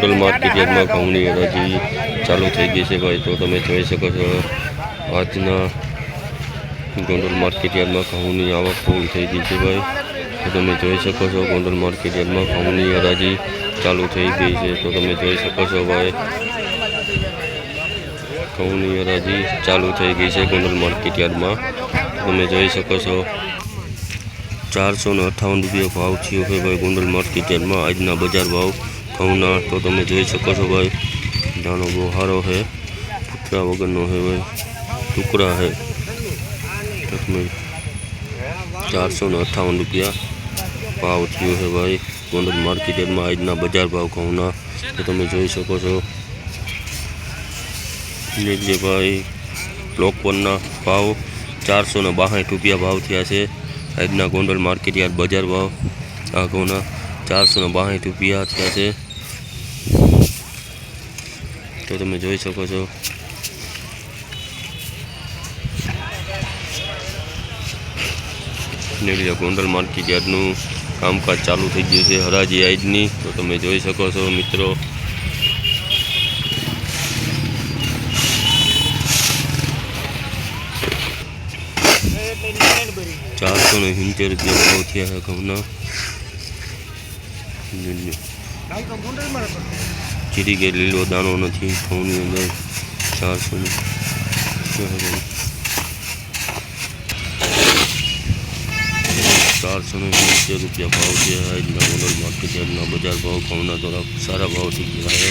Gondal market યાર્ડમાં ઘઉંની હરાજી ચાલુ થઈ ગઈ છે ભાઈ. તો તમે જોઈ શકો છો આજના ગોંડલ માર્કેટ યાર્ડમાં ઘઉંની આવક ફૂલ થઈ ગઈ છે ભાઈ. તો તમે જોઈ શકો છો ગોંડલ માર્કેટ યાર્ડમાં ઘઉંની હરાજી ચાલુ થઈ ગઈ છે. તો તમે જોઈ શકો છો ભાઈ ઘઉંની હરાજી ચાલુ થઈ ગઈ છે ગોંડલ માર્કેટ યાર્ડમાં તમે જોઈ શકો છો ચારસો ને અઠ્ઠાવન રૂપિયા ભાવ થયો છે ભાઈ ગોંડલ માર્કેટ યાર્ડમાં આજના બજાર ભાવ ઘઉંના તો તમે જોઈ શકો છો ભાઈ. દાણો બહુ સારો છે. પૂતરા વગરનો છે ભાઈ. ટુકડા છે. તો તમે ચારસો ને અઠ્ઠાવન રૂપિયા ભાવ થયો છે ભાઈ. ગોંડલ માર્કેટ યાર્ડમાં આજના બજાર ભાવ ઘઉંના. તો તમે જોઈ શકો છો. જે ભાઈ બ્લોક વનના ભાવ ચારસો ને બાસઠ રૂપિયા ભાવ થયા છે. આજના ગોંડલ માર્કેટ યાર્ડ બજાર ભાવ આ ઘઉંના ચારસો ને બાસઠ રૂપિયા થયા છે. તો તમે જોઈ શકો છો. નીકળી ગોંડલ માર્કેટ યાર્ડનું કામકાજ ચાલુ થઈ ગયું છે, હરાજી આજની તો તમે જોઈ શકો છો, મિત્રો. ચારસો ને સિત્તેર રૂપિયા ભાવ થયા ઘઉંના. ચીરી કે લીલો દાણો નથી, ઘઉંની અંદર ચારસો ચારસો ને સિત્તેર રૂપિયા ભાવ છે આજના મોડલ માર્કેટ આજના બજાર ભાવ, ઘઉંના થોડા સારા ભાવ થઈ ગયા છે